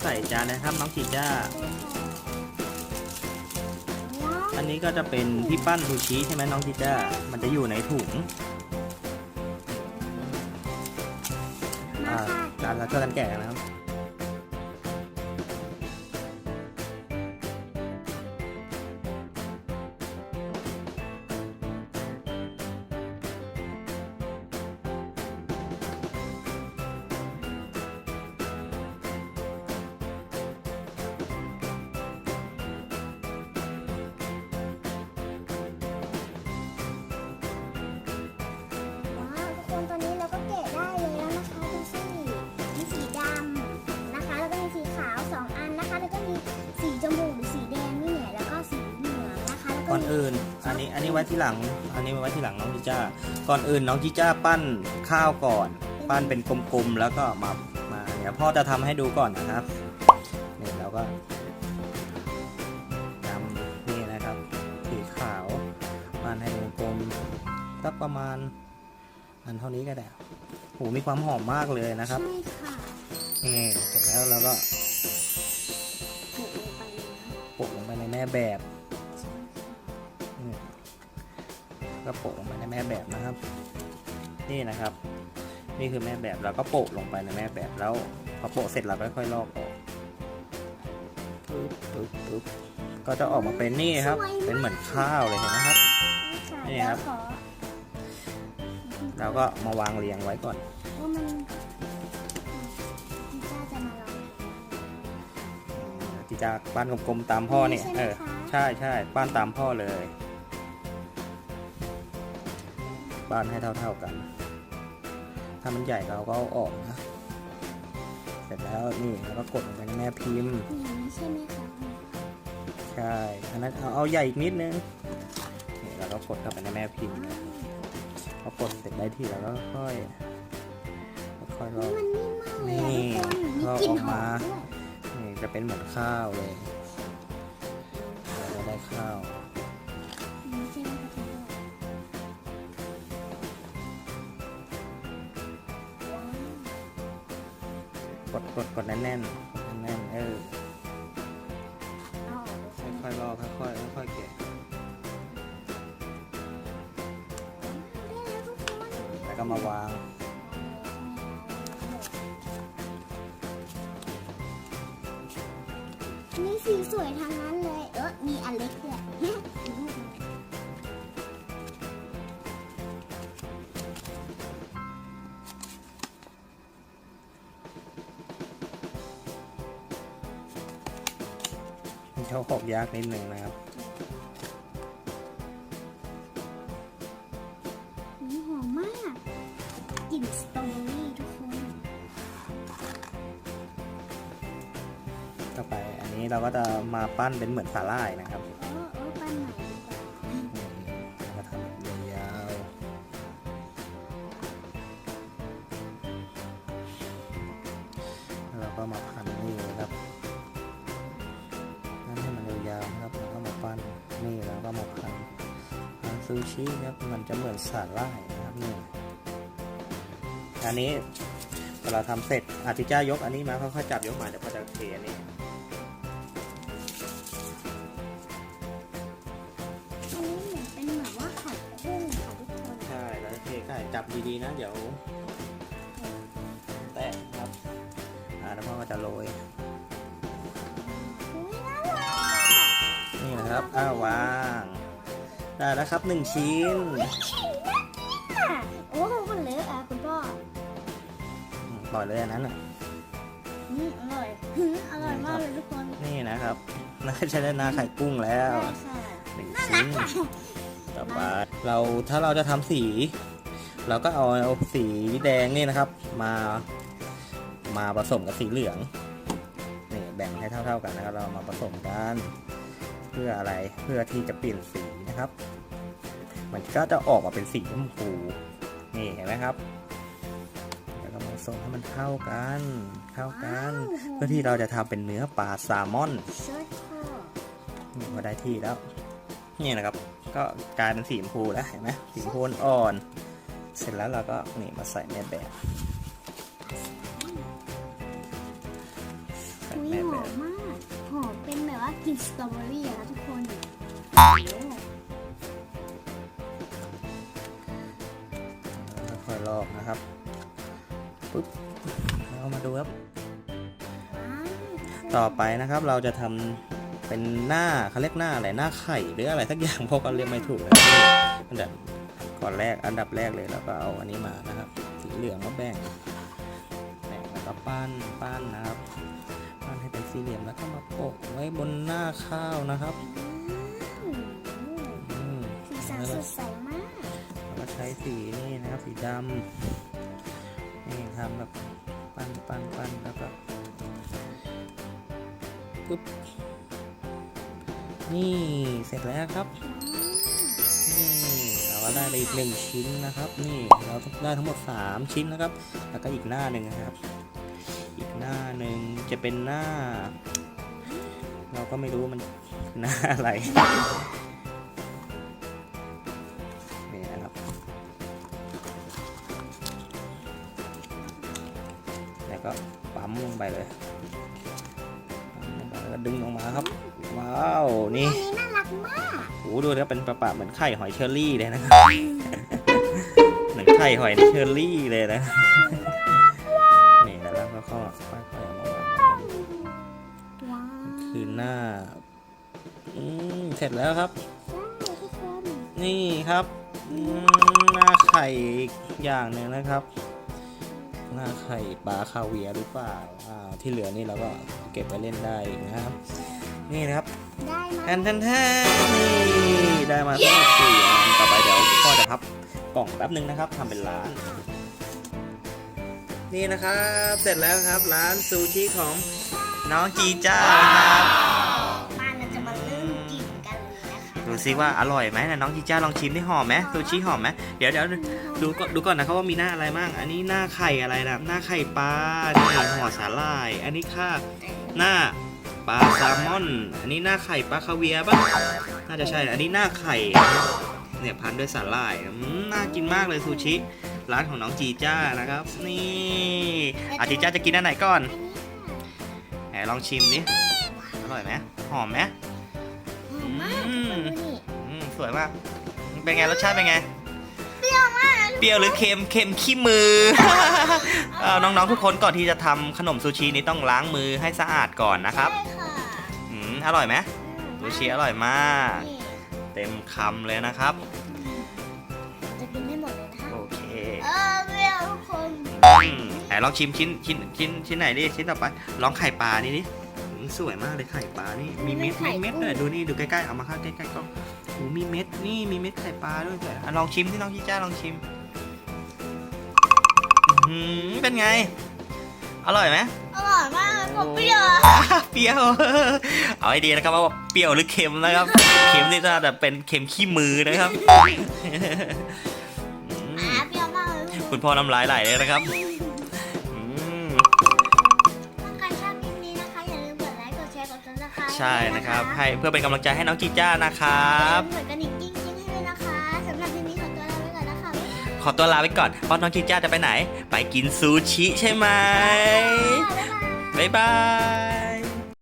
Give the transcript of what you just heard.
เรียนใส่จานนะครับน้องจีจ้าว้าวอันนี้ก็จะเป็นที่ปั้นซูชิใช่ไหมน้องจีจ้า มันจะอยู่ในถุงมาอ่าค่ะจานเราช่วยกันแกะนะครับ อนมีอื่น อันนี้อันนี้ไว้ที่หลัง อันนี้ไว้ที่หลังน้องจีจ้า ก่อนอื่นน้องจีจ้าปั้นข้าวก่อน ปั้นเป็นกลมๆแล้วก็มามาเดี๋ยวพ่อจะทำให้ดูก่อนนะครับนี่เราก็นำนี่นะครับสีขาวปั้นให้เป็นกลมสักประมาณ อันเท่านี้ก็ได้โหมีความหอมมากเลยนะครับใช่ค่ะนี่เสร็จแล้วเราก็โปะลงไปเลยนะโปะลงไปในแม่แบบ ก็โปะลงไปในแม่แบบนะครับ นี่นะครับ นี่คือแม่แบบเราก็โปะลงไปในแม่แบบแล้วพอโปะเสร็จเราก็ค่อยลอกออกปึ๊บปึ๊บปึ๊บก็จะออกมาเป็นนี่ครับ เป็นเหมือนข้าวเลยเห็นไหมครับใช่นี่ค่ะครับ แล้วขอเราก็มาวางเรียงไว้ก่อนว่ามันพี่จ้าจะมาลองที่จะปั้นกลมๆตามพ่อเนี่ยใช่ไหมเออคะใช่ใช่ปั้นตามพ่อเลย ปั้นให้เท่า ๆกัน ถ้ามันใหญ่เราก็เอาออกนะ เสร็จแล้วนี่เราก็กดลงไปในแม่พิมพ์ อย่างนี้ใช่ไหมคะใช่อันนั้นเอาเอาใหญ่อีกนิดนึงนี่เราก็กดเข้าไปในแม่พิมพ์นะพอกดเสร็จได้ที่เราก็ค่อยค่อยๆลอกมันนิ่มมากเลยนี่อะทุกคนมีลอกกลิ่นออกหอมามด้วยนี่จะเป็นเหมือนข้าวเลยเราก็ได้ข้าว กดกดกดแน่นแน่นๆเออเอออกเลยใช่ไหมค่อยๆลอกค่อยๆค่อยๆแกะได้แล้วทุกคนแล้วก็มาวางนี่สีสวยทั้งนั้นเลย เออมีอันเล็กด้วย เข้าขอบยากนิดหนึ่งนะครับนี่หอมมากกลิ่นสตรอเบอรี่ทุกคนต่อไปอันนี้เราก็จะมาปั้นเป็นเหมือนสาหร่ายนะครับเออเออปั้นใหม่ดีกว่าเราก็ทำแบบยาวๆแล้วเราก็มาพั ซูชิครับมันจะเหมือนสาหร่ายนะครับนี่อันนี้เวลาทำเสร็จอาทิจ้ายกอันนี้มาค่อยๆจับยกมาเดี๋ยวพอจะเทอันนี้อันนี้เหมือนเป็นเหมือนว่าไข่กุ้งค่ะทุกคนใช่แล้วเทไก่จับดีๆนะ เดี๋ยวแตะครับอ่าแล้วพ่อก็จะโรยอุ้ยน่ารักนี่นะครับ อ้าววาง ได้แล้วครับหนึ่งชิ้นอะโอ้โหมันเลอะอะคุณพ่ออืมปล่อยเลยอันนั้นน่ะอืมอร่อยหืมอร่อยมากเลยทุกคนนี่นะครับน่าจะได้หน้าไข่กุ้งแล้วได้ค่ะหนึ่งน่ารัชิ้กนค่ะต่อไปเราถ้าเราจะทำสี เราก็เอาเอาสีแดงนี่นะครับ มามาผสมกับสีเหลืองนี่แบ่งให้เท่า ๆกันนะครับ เรามาผสมกัน เพื่ออะไรเพื่อที่จะเปลี่ยนสี นะครับ มันก็จะออกมาเป็นสีชมพู นี่เห็นไหมครับ แล้วก็มาผสมให้มันเข้ากัน เข้ากัน เพื่อที่เราจะทำเป็นเนื้อปลาแซลมอนเชิดค่ะนี่พอได้ที่แล้ว นี่นะครับ ก็กลายเป็นสีชมพูแล้วเห็นไหมสีชมพูอ่อน เสร็จแล้วเราก็นี่มาใส่ในแบบใส่นี่แม่หแบอบมมากหอมเป็นแบบว่ากลิ่นสตรอเบอรี่อะค่ะทุกคน ลอกนะครับปุ๊บเรามาดูครับว้าวต่อไปนะครับเราจะทำเป็นหน้าเขาเรียกหน้าอะไรหน้าไข่หรืออะไรสักอย่างเพราะก็เรียกไม่ถูกเลยอันดับก่อนแรกอันดับแรกเลยเราก็เอาอันนี้มานะครับ สีเหลืองมาแบ่งแบ่งแล้วก็ปั้นปั้นนะครับปั้นให้เป็นสี่เหลี่ยมแล้วก็มาโปะไว้บนหน้าข้าวนะครับอืมอืมสีสันสดใสมากแล้วก็ ใช้สีนี่นะครับสีดำนี่ทำแบบปั้นปั้นปั้นแล้วก็ปุ๊บนี่เสร็จแล้วครับนี่เราก็ได้ไปอีกหนึ่งชิ้นนะครับ นี่เราได้ทั้งหมด 3 ชิ้นนะครับ แล้วก็อีกหน้าหนึ่งนะครับ อีกหน้าหนึ่งจะเป็นหน้า เราก็ไม่รู้มันหน้าอะไร ลงไปเลยปั๊มลงไปแล้วก็ดึงออกมาครับ ว้าว นี่ อันนี้น่ารักมากโอ้โหดูนะเป็นประปะเหมือนไข่หอยเชอรี่เลยนะครับ เหมือนไข่หอยเชอรี่เลยนะ นี่นะแล้วก็ค่อยๆเอามาวางว้าวคือหน้า อืมเสร็จแล้วครับ ใช่ทุกคนนี่ครับอืมหน้าไข่อีกอย่างหนึ่งนะครับ หน้าไข่ปลาคาเวียร์หรือเปล่าอ่าที่เหลือนี่เราก็เก็บไว้เล่นได้อีกนะครับ นี่นะครับได้ไหมแทนแทนแทนนี่ได้มาทั้งหมดสี่อันต่อไปเดี๋ยวพ่อจะพับกล่องแป๊บหนึ่งนะครับทำเป็นร้าน นี่นะครับ เสร็จแล้วครับร้านซูชิของน้องจีจ้านะครับ ดูซิว่าอร่อยไหมนะน้องจีจ้าลองชิมได้หอมไหมซูชิหอมไหมเดี๋ยวเดี๋ยวดูก่อนดูก่อนนะครับว่ามีหน้าอะไรบ้าง อันนี้หน้าไข่อะไรนะหน้าไข่ปลานี่ห่อสาหร่าย อันนี้ค่ะหน้าปลาแซลมอน อันนี้หน้าไข่ปลาคาเวียร์ป่ะน่าจะใช่ อันนี้หน้าไข่เนี่ยพันด้วยสาหร่ายน่ากินมากเลยซูชิ ร้านของน้องจีจ้านะครับ นี่อาจีจ้าจะกินอันไหนก่อนอันนี้ค่ะไหนลองชิมดิอร่อยไหมหอมไหม สวยมาก เป็นไงรสชาติเป็นไง เปรี้ยวมากเปรี้ยวหรือเค็มเค็มขี้มือ เอาน้องๆทุกคนก่อนที่จะทำขนมซูชินี้ต้องล้างมือให้สะอาดก่อนนะครับใช่ค่ะอืมอร่อยไหมอืมซูชิอร่อยมาก นี่เต็มคำเลยนะครับ จะกินได้หมดเลยนะคะโอเคเออเปรี้ยวทุกคนอืมไหนลองชิมชิ้นชิ้นชิ้นชิ้นไหนดิชิ้นต่อไป ลองไข่ปลานี่ดิอืมสวยมากเลยไข่ปลานี่มีเม็ดเม็ดเม็ดเลยดูนี่ดูใกล้ๆเอามาเข้าใกล้ๆก็โอ้ มีเม็ดนี่มีเม็ดไข่ปลาด้วยสวยอะลองชิมที่น้องจีจ้าลองชิมอืมเป็นไง อร่อยไหมอร่อยมากผมเปรี้ยวอะเปรี้ยว เอาให้ดีนะครับว่าเปรี้ยวหรือเค็มนะครับ เค็มนี่น่าจะเป็นเค็มขี้มือนะครับอืมอ่าเปรี้ยวมากเลยทุกคนคุณพ่อน้ำลายไหลเลยนะครับ ใช่นะครับ ให้เพื่อเป็นกำลังใจให้น้องจีจ้านะครับ เหมือนกันอีกกิ้งกิ้งให้ด้วยนะคะสำหรับคลิปนี้ขอตัวลาไปก่อนนะคะ ขอตัวลาไปก่อน เพราะน้องจีจ้าจะไปไหน ไปกินซูชิใช่ไหมบ๊ายบายบ๊ายบาย